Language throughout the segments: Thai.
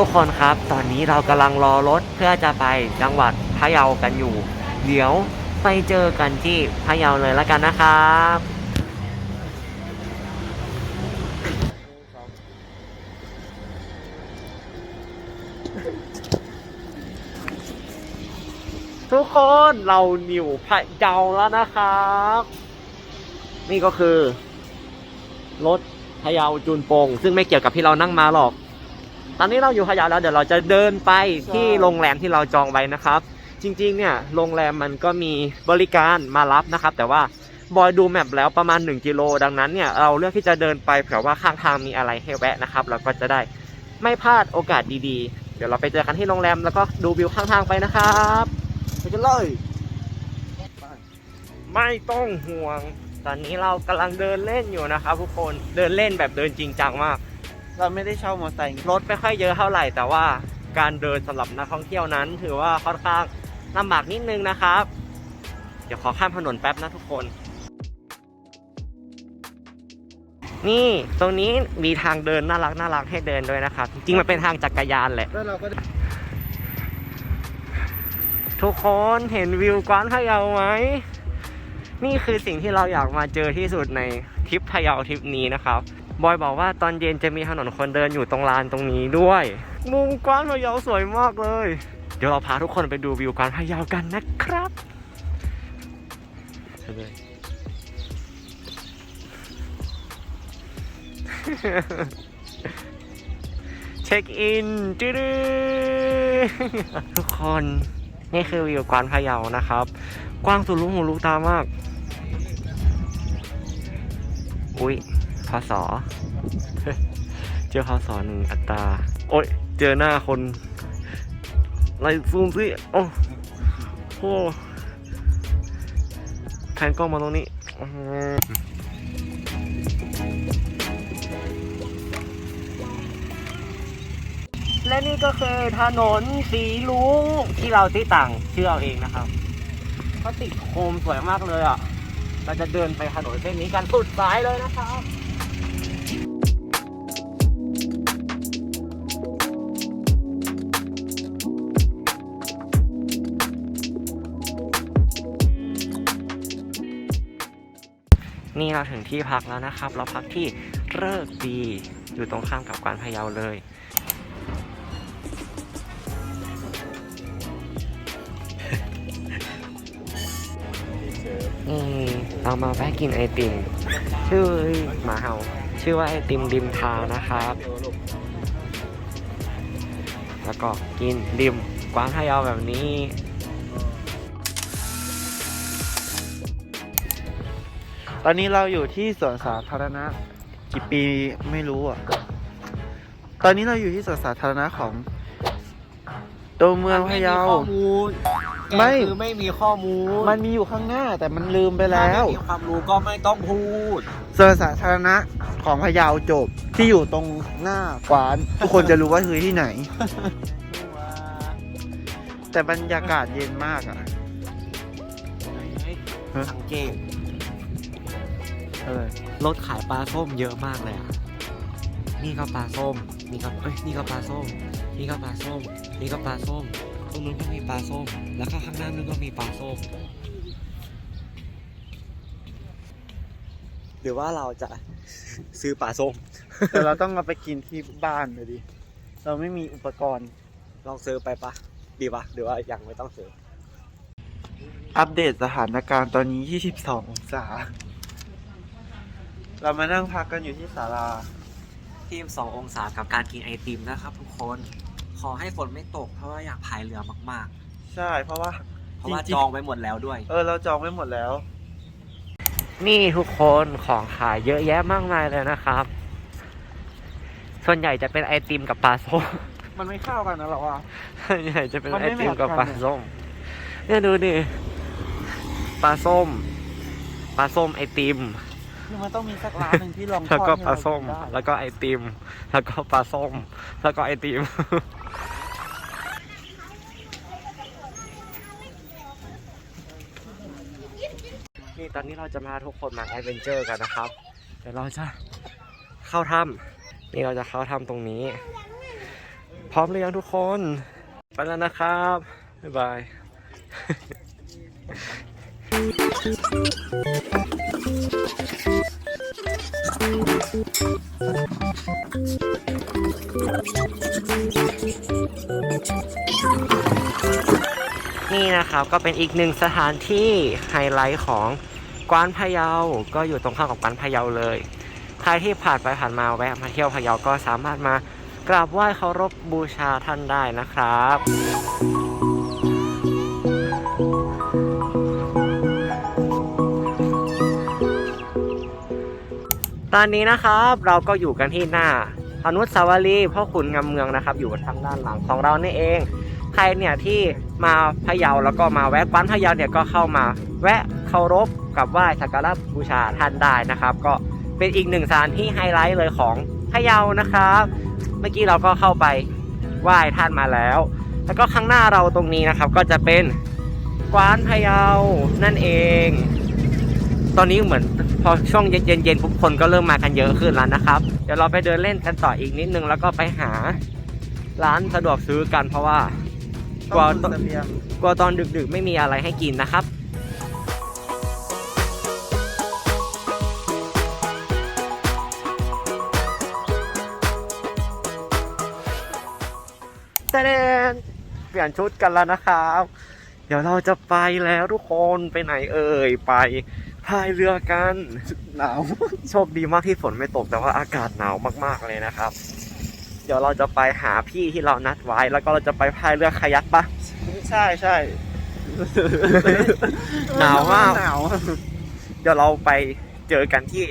ทุกคนครับ ตอนนี้เรากำลังรอรถเพื่อจะไปจังหวัดพะเยากันอยู่ เดี๋ยวไปเจอกันที่พะเยาเลยแล้วกันนะครับทุกคนเราอยู่พะเยาแล้วนะครับ นี่ก็คือ รถพะเยาจูนโปง ซึ่งไม่เกี่ยวกับที่เรานั่งมาหรอก ตอนนี้เราอยู่พะเยาแล้วเดี๋ยวเราจะเดินไปที่โรงแรมที่เราจองไว้นะครับ จริงๆเนี่ยโรงแรมมันก็มีบริการมารับนะครับ แต่ว่าบอยดูแมปแล้วประมาณ 1 กิโล ดังนั้นเนี่ยเราเลือกที่จะเดินไปเผื่อว่าข้างทางมีอะไรให้แวะนะครับ เราก็จะได้ไม่พลาดโอกาสดีๆ เดี๋ยวเราไปเจอกันที่โรงแรมแล้วก็ดูวิวข้างทางไปนะครับไปกันเลยไม่ต้องห่วง ตอนนี้เรากำลังเดินเล่นอยู่นะครับทุกคนเดินเล่นแบบเดินจริงจังมาก เราไม่ได้เช่ามอเตอร์ไซค์รถไม่ค่อยเยอะเท่าไหร่ แต่ว่าการเดินสำหรับนักท่องเที่ยวนั้น ถือว่าค่อนข้างลำบากนิดนึงนะครับ เดี๋ยวขอข้ามถนนแป๊บนะทุกคน นี่ตรงนี้มีทางเดินน่ารักน่ารักให้เดินด้วยนะครับ จริงๆมันเป็นทางจักรยานแหละ แล้วเราก็ทุกคนเห็นวิวกว้านพะเยาไหม นี่คือสิ่งที่เราอยากมาเจอที่สุดในทริปพะเยาทริปนี้นะครับ บอยบอกว่าตอนเย็นจะมีถนนคนเดินอยู่ตรงลานตรงนี้ด้วย มุมกว้านพะเยาสวยมากเลย เดี๋ยวเราพาทุกคนไปดูวิวกว้านพะเยากันนะครับเลยเช็คอินจืดทุกคนนี่คือวิวกวานพะเยานะครับ กว้างสุดลูกหูลูกตามาก อุ้ย พศเจอพศหนึ่งอัตรา โอ้ย เจอหน้าคนไล่ซูมสิโอ้โหแทนกล้องมาตรงนี้และนี่ก็คือถนนสีลุงที่เราที่ต่างเชื่อเอาเองนะครับเขาติดโคมสวยมากเลยอะ เราจะเดินไปถนนเส้นนี้กันสุดสายเลยนะครับ นี่เราถึงที่พักแล้วนะครับ เราพักที่เลิกดีอยู่ตรงข้ามกับกวานพะเยาเลยนี่เรามาแวะกินไอติม ชื่อหมาเห่า ชื่อว่าไอติมริมทางนะครับ แล้วก็กินริมกวางพะเยาแบบนี้ ตอนนี้เราอยู่ที่สวนสาธารณะกี่ปีไม่รู้อะ ตอนนี้เราอยู่ที่สวนสาธารณะของตัวเมืองพะเยา ข้อมูลไม่คือไม่มีข้อมูลมันมีอยู่ข้างหน้าแต่มันลืมไปแล้ว ถ้าไม่มีความรู้ก็ไม่ต้องพูด สวนสาธารณะของพะเยาจบที่อยู่ตรงหน้ากวาน ทุกคนจะรู้ว่าคือที่ไหน แต่บรรยากาศเย็นมากอะฮะสังเกต เออรถขายปลาส้มเยอะมากเลยอะนี่ก็ปลาส้ม นี่ก็เอ้ย นี่ก็ปลาส้ม นี่ก็ปลาส้ม นี่ก็ปลาส้ม ตรงนู้นก็มีปลาส้ม แล้วก็ข้างหน้านู้นก็มีปลาส้ม หรือว่าเราจะ ซื้อปลาส้ม แต่เราต้องเอาไปกินที่บ้านเลยดิ เราไม่มีอุปกรณ์ ลองซื้อไปปะ ดีปะหรือว่ายังไม่ต้องซื้อ อัปเดตสถานการณ์ตอนนี้ 22 องศา เรามานั่งพักกันอยู่ที่ศาลาทีม 2 องศากับการกินไอติมนะครับทุกคน ขอให้ฝนไม่ตกเพราะว่าอยากพายเรือมากใช่เพราะว่าๆ เพราะว่าจริงๆจองไปหมดแล้วด้วย เออเราจองไว้หมดแล้ว นี่ทุกคนของขายเยอะแยะมากมายเลยนะครับ ส่วนใหญ่จะเป็นไอติมกับปลาส้ม มันไม่เข้ากันนะหรอวะ ส่วนใหญ่จะเป็นมันไอไม่ติมกับเหมืปอนลากันส้ม เนี่ยดูดิปลาส้ม ปลาส้มไอติม คือมันต้องมีสักร้านหนึ่งที่ลองแล้วก็ทอดให้ปลาส้มเรกินได้แล้วก็ไอติม แล้วก็ปลาส้ม แล้วก็ไอติม นี่ตอนนี้เราจะมาทุกคนมาแอดเวนเจอร์กันนะครับ เดี๋ยวเราจะเข้าถ้ำนี่เราจะเข้าถ้ำตรงนี้พพร้อมหรือยังทุกคน ไปแล้วนะครับ บ๊ายบาย นี่นะครับก็เป็นอีกหนึ่งสถานที่ไฮไลท์ของกวานพะเยา ก็อยู่ตรงข้ามกับกวานพะเยาเลย ใครที่ผ่านไปผ่านมาแวะมาเที่ยวพะเยาก็สามารถมากราบไหว้เคารพบูชาท่านได้นะครับ ตอนนี้นะครับเราก็อยู่กันที่หน้าอนุสาวรีย์พ่อขุนงามเมืองนะครับ อยู่ทางด้านหลังของเรานี่เอง ใครเนี่ยที่มาพะเยาแล้วก็มาแวะกวานพะเยาเนี่ยก็เข้ามาแวะเคารพกับไหว้สักการะบูชาท่านได้นะครับ ก็เป็นอีกหนึ่งสถานที่ไฮไลท์เลยของพะเยานะครับ เมื่อกี้เราก็เข้าไปไหว้ท่านมาแล้ว แล้วก็ข้างหน้าเราตรงนี้นะครับก็จะเป็นกวานพะเยานั่นเอง ตอนนี้เหมือนพอช่วงเย็นๆปุ๊บคนก็เริ่มมากันเยอะขึ้นแล้วนะครับ เดี๋ยวเราไปเดินเล่นกันต่ออีกนิดนึงแล้วก็ไปหาร้านสะดวกซื้อกันเพราะว่ากลัวตองมีเสบียงกลัวตอนดึกๆ ไม่มีอะไรให้กินนะครับแต่เดนเปลี่ยนชุดกันแล้วนะครับ เดี๋ยวเราจะไปแล้วทุกคนไปไหนเอ่ยไป พายเรือกันหนาว โชคดีมากที่ฝนไม่ตกแต่ว่าอากาศหนาวมากๆเลยนะครับ เดี๋ยวเราจะไปหาพี่ที่เรานัดไว้แล้วก็เราจะไปพายเรือคายักปะใช่ใช่หนาวมากหนาวเดี๋ยวเราไปเจอกันที่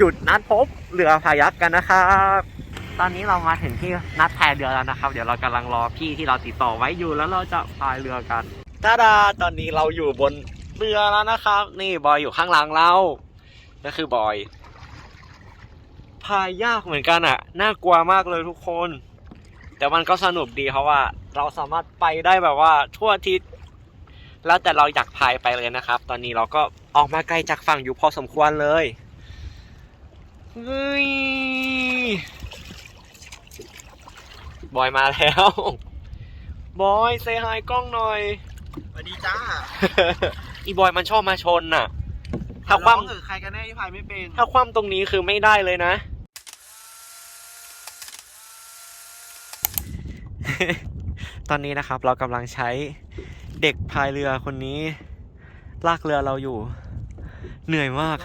จุดนัดพบเรือพายักกันนะครับตอนนี้เรามาถึงที่นัดพายเรือแล้วนะครับ เดี๋ยวเรากำลังรอพี่ที่เราติดต่อไว้อยู่แล้วเราจะพายเรือกันตาดาตอนนี้เราอยู่บน เรือแล้วนะครับ นี่บอยอยู่ข้างหลังเรา ก็คือบอย พายยากเหมือนกันอะน่ากลัวมากเลยทุกคน แต่มันก็สนุกดีเพราะว่า เราสามารถไปได้แบบว่าทั่วทิศแล้วแต่เราอยากพายไปเลยนะครับ ตอนนี้เราก็ออกมาไกลจากฝั่งอยู่พอสมควรเลยเฮ้ยบอยมาแล้ว บอยเซฮายกล้องหน่อย สวัสดีจ้า อีบอยมันชอบมาชนน่ะ ถ้าคว่เออใครกันแน่ที่พายไม่เป็นำถ้าคว่ำตรงนี้คือไม่ได้เลยนะ ตอนนี้นะครับเรากำลังใช้เด็กพายเรือคนนี้ ลากเรือเราอยู่ เหนื่อยมาก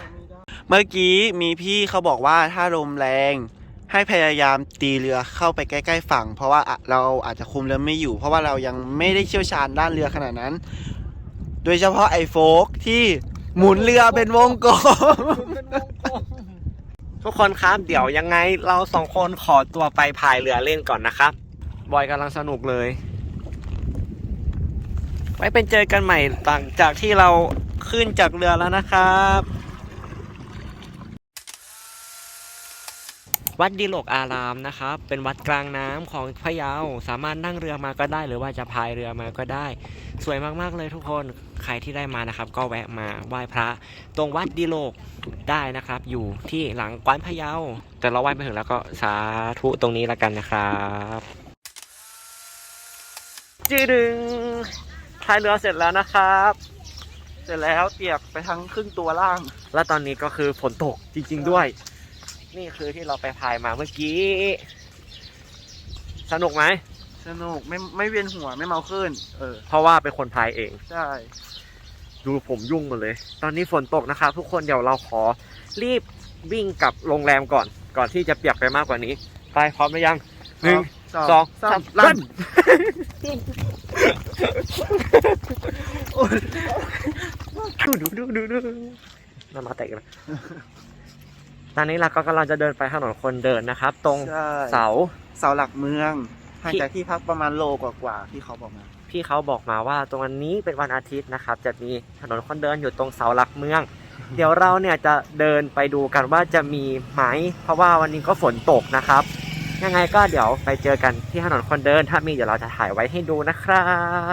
เมื่อกี้มีพี่เขาบอกว่าถ้าลมแรงให้พยายามตีเรือเข้าไปใกล้ ๆ ฝั่ง เพราะว่าอะเราอาจจะคุมเรือไม่อยู่ เพราะว่าเรายังไม่ได้เชี่ยวชาญด้านเรือขนาดนั้น โดยเฉพาะไอ้โฟกที่หมุนเรือเป็นวงกลม ทุกคนครับเดี๋ยวยังไงเราสองคนขอตัวไปพายเรือเล่นก่อนนะครับ บอยกำลังสนุกเลย ไว้เป็นเจอกันใหม่หลังจากที่เราขึ้นจากเรือแล้วนะครับ วัดดิโลกอารามนะครับ เป็นวัดกลางน้ำของพะเยา สามารถนั่งเรือมาก็ได้ หรือว่าจะพายเรือมาก็ได้ สวยมากๆเลยทุกคน ใครที่ได้มานะครับ ก็แวะมาไหว้พระ ตรงวัดดิโลกได้นะครับ อยู่ที่หลังกวานพะเยา แต่เราไหว้ไปถึงแล้วก็สาธุตรงนี้แล้วกันนะครับจืดึงพายเรือเสร็จแล้วนะครับ เสร็จแล้วเปียกไปทั้งครึ่งตัวล่าง และตอนนี้ก็คือฝนตกจริง ๆ ด้วย นี่คือที่เราไปพายมาเมื่อกี้ สนุกไหม สนุกไม่ไม่เวียนหัวไม่เมาขึ้น เออ เพราะว่าเป็นคนพายเอง ใช่ ดูผมยุ่งหมดเลย ตอนนี้ฝนตกนะครับทุกคนเดี๋ยวเราขอรีบวิ่งกลับโรงแรมก่อน ก่อนที่จะเปียกไปมากกว่านี้ ไปพร้อมหรือยังหนึ่งสองสามลั่นดูดูดูดูดูมามาเตะกันนะ ตอนนี้เราก็กำลังจะเดินไปถนนคนเดินนะครับ ตรงใช่ เสา เสาหลักเมืองห่างที่จากที่พักประมาณโลกว่าๆที่เขาบอกมา พี่เขาบอกมาว่าตรงวันนี้เป็นวันอาทิตย์นะครับ จะมีถนนคนเดินอยู่ตรงเสาหลักเมือง เดี๋ยวเราเนี่ยจะเดินไปดูกันว่าจะมีไหม เพราะว่าวันนี้ก็ฝนตกนะครับ ยังไงก็เดี๋ยวไปเจอกันที่ถนนคนเดิน ถ้ามีเดี๋ยวเราจะถ่ายไว้ให้ดูนะครั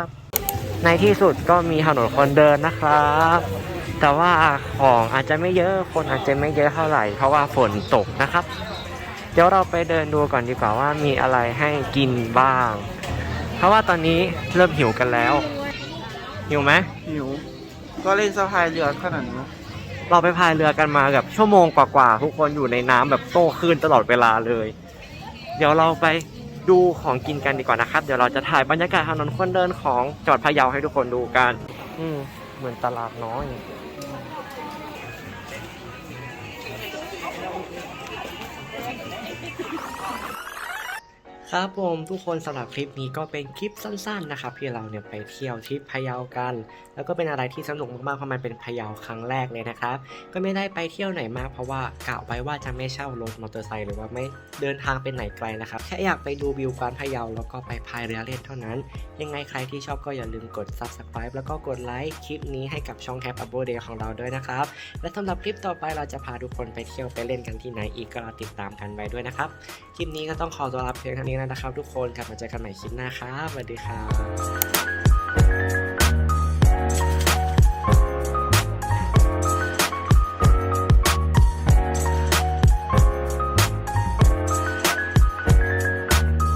บ ในที่สุดก็มีถนนคนเดินนะครับ แต่ว่าของอาจจะไม่เยอะคนอาจจะไม่เยอะเท่าไหร่ เพราะว่าฝนตกนะครับ เดี๋ยวเราไปเดินดูก่อนดีกว่าว่ามีอะไรให้กินบ้าง เพราะว่าตอนนี้เริ่มหิวกันแล้ว หิวไหมหิว ก็เล่นสะพายเรือขนาดนี้เราไปพายเรือกันมาแบบชั่วโมงกว่าๆทุกคนอยู่ในน้ำแบบโต้คลื่นตลอดเวลาเลย เดี๋ยวเราไปดูของกินกันดีกว่านะครับ เดี๋ยวเราจะถ่ายบรรยากาศถนนคนเดินของจังหวัดพะเยาให้ทุกคนดูกัน อืมเหมือนตลาดน้อย ครับผมทุกคนสำหรับคลิปนี้ก็เป็นคลิปสั้นๆนะครับที่เราเนี่ยไปเที่ยวทริปพะเยากัน แล้วก็เป็นอะไรที่สนุกมากๆเพราะมันเป็นพะเยาครั้งแรกเลยนะครับ ก็ไม่ได้ไปเที่ยวไหนมากเพราะว่ากะไว้ว่าจะไม่เช่ารถมอเตอร์ไซค์หรือว่าไม่เดินทางไปไหนไกลนะครับแค่อยากไปดูวิวกวานพะเยาแล้วก็ไปพายเรือเล่นเท่านั้น ยังไงใครที่ชอบก็อย่าลืมกด subscribe แล้วก็กดไลค์คลิปนี้ให้กับช่องแคป Upload Day ของเราด้วยนะครับและสำหรับคลิปต่อไปเราจะพาทุกคนไปเที่ยวไปเล่นกันที่ไหนอีกก็รอติดตามกันไว้ด้วยนะครับคลิปนี้ก็ต้องขอตัวลาเพียงเท่านี้นะครับทุกคนกลับมาเจอกันใหม่คลิปหน้าครับสวัสดีครับ